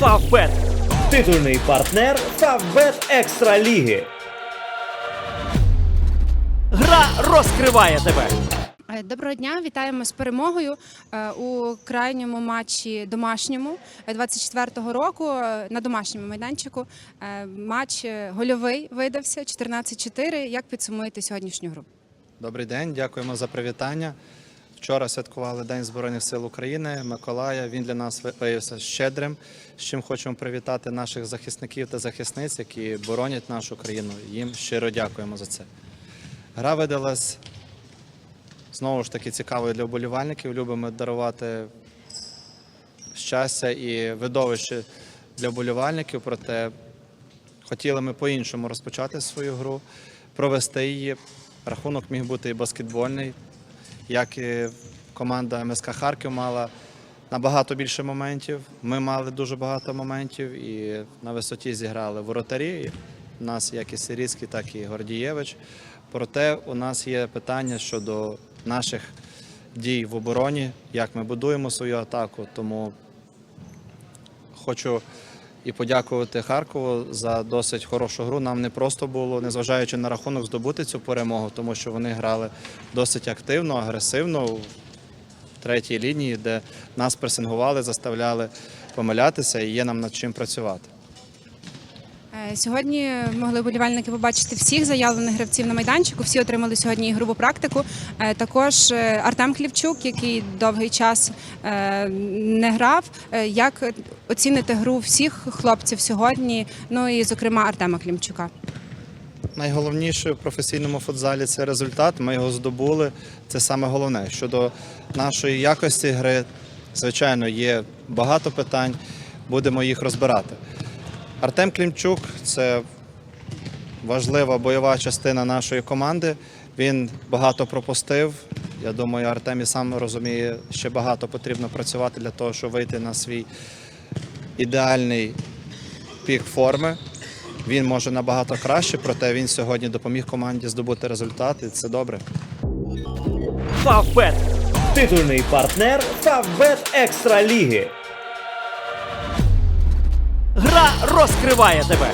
Фавбет. Титульний партнер Фавбет Екстра Ліги. Гра розкриває тебе. Е, Доброго дня, вітаємо з перемогою е, у крайньому матчі домашньому е, 24-го року е, на домашньому майданчику. Матч гольовий видався 14-4. Як підсумуєте сьогоднішню гру? Добрий день, дякуємо за привітання. Вчора святкували День Збройних сил України Миколая. Він для нас виявився щедрим. З чим хочемо привітати наших захисників та захисниць, які боронять нашу країну. Їм щиро дякуємо за це. Гра видалась знову ж таки цікавою для вболівальників. Любимо дарувати щастя і видовище для вболівальників. Проте хотіли ми по-іншому розпочати свою гру, провести її. Рахунок міг бути і баскетбольний, як і команда МСК Харків мала набагато більше моментів. Ми мали дуже багато моментів і на висоті зіграли воротарі. У нас як і Сирійський, так і Гордієвич. Проте у нас є питання щодо наших дій в обороні, як ми будуємо свою атаку. Тому хочу і подякувати Харкову за досить хорошу гру. Нам не просто було, незважаючи на рахунок, здобути цю перемогу, тому що вони грали досить активно, агресивно в третій лінії, де нас пресингували, заставляли помилятися і є нам над чим працювати. Сьогодні могли вболівальники побачити всіх заявлених гравців на майданчику. Всі отримали сьогодні ігрову практику. Е, Також е, Артем Хлівчук, який довгий час е, не грав. Як оціните гру всіх хлопців сьогодні? Ну і зокрема Артема Клімчука. Найголовніше в професійному футзалі це результат. Ми його здобули. Це саме головне. Щодо нашої якості гри, звичайно, є багато питань. Будемо їх розбирати. Артем Клімчук це важлива бойова частина нашої команди. Він багато пропустив. Я думаю, Артем і сам розуміє, ще багато потрібно працювати для того, щоб вийти на свій ідеальний пік форми. Він може набагато краще, проте він сьогодні допоміг команді здобути результат, і це добре. Фавбет. Титульний партнер Фавбет Екстра Ліги. Гра розкриває тебе.